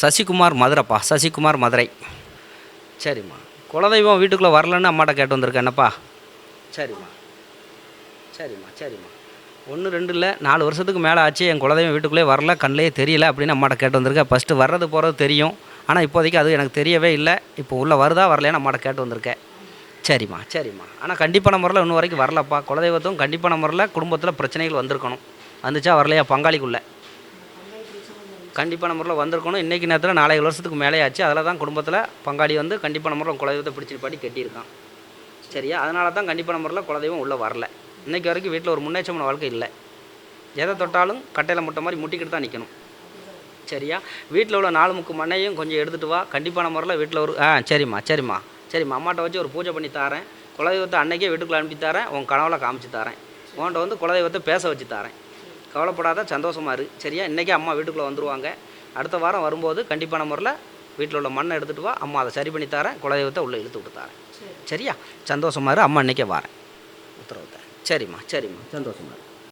சசிகுமார் மதுரைப்பா சசிகுமார் மதுரை. சரிம்மா. குலதெய்வம் வீட்டுக்குள்ளே வரலன்னு அம்மாட்ட கேட்டு வந்திருக்கேன். என்னப்பா? சரிம்மா. சரிம்மா சரிம்மா. ஒன்று ரெண்டு இல்லை. நாலு வருஷத்துக்கு மேலே ஆச்சு. என் குலதெய்வம் வீட்டுக்குள்ளே வரல. கண்ணிலே தெரியல அப்படின்னு அம்மாட்ட கேட்டு வந்திருக்கேன். ஃபஸ்ட்டு வர்றது போகிறது தெரியும். ஆனால் இப்போதைக்கு அது எனக்கு தெரியவே இல்லை. இப்போ உள்ளே வருதா வரலையான்னு அம்மாட்ட கேட்டு வந்திருக்கேன். சரிம்மா சரிம்மா. ஆனால் கண்டிப்பான முறையில் இன்னும் வரைக்கும் வரலப்பா. குலதெய்வத்தும் கண்டிப்பான முறையில் குடும்பத்தில் பிரச்சனைகள் வந்திருக்கணும். வந்துச்சா வரலையா பங்காளிக்குள்ளே. கண்டிப்பான முறையில் வந்திருக்கணும். இன்றைக்கி நேரத்தில் நாலு வருஷத்துக்கு மேலே ஆச்சு. அதில் தான் குடும்பத்தில் பங்காளி வந்து கண்டிப்பான முறையில் குலதெய்வத்தை பிடிச்சி பாடி கட்டியிருக்கான். சரியா? அதனால தான் கண்டிப்பான முறையில் குலதெய்வம் உள்ளே வரல. இன்றைக்கி வரைக்கும் வீட்டில் ஒரு முன்னேற்றமான வாழ்க்கை இல்லை. எதை தொட்டாலும் கட்டையில் முட்டை மாதிரி முட்டிக்கிட்டு தான் நிற்கணும் சரியா? வீட்டில் உள்ள நாலு முக்கு மண்ணையும் கொஞ்சம் எடுத்துகிட்டு வா. கண்டிப்பான முறையில் வீட்டில் ஒரு ஆ சரிம்மா சரிம்மா. சரிம்மா அம்மாட்ட வச்சு ஒரு பூஜை பண்ணி தரேன். குலதெய்வத்தை அன்னைக்கே வீட்டுக்குள்ள அனுப்பி தரேன். உன் கனவுல காமிச்சு தரேன். உன்கிட்ட வந்து குலதெய்வத்தை பேச வச்சு தரேன். கவலைப்படாத சந்தோஷமா இரு. சரியா? இன்றைக்கே அம்மா வீட்டுக்குள்ளே வந்துருவாங்க. அடுத்த வாரம் வரும்போது கண்டிப்பான முறையில் வீட்டில் உள்ள மண்ணை எடுத்துகிட்டு வா. அம்மா அதை சரி பண்ணி தரேன். குலதெய்வத்தை உள்ளே இழுத்து விட்டு தரேன். சரியா? சந்தோஷமா இரு. அம்மா இன்றைக்கே வரேன். உத்தரவு தரேன். சரிம்மா சரிம்மா. சந்தோஷமா இரு.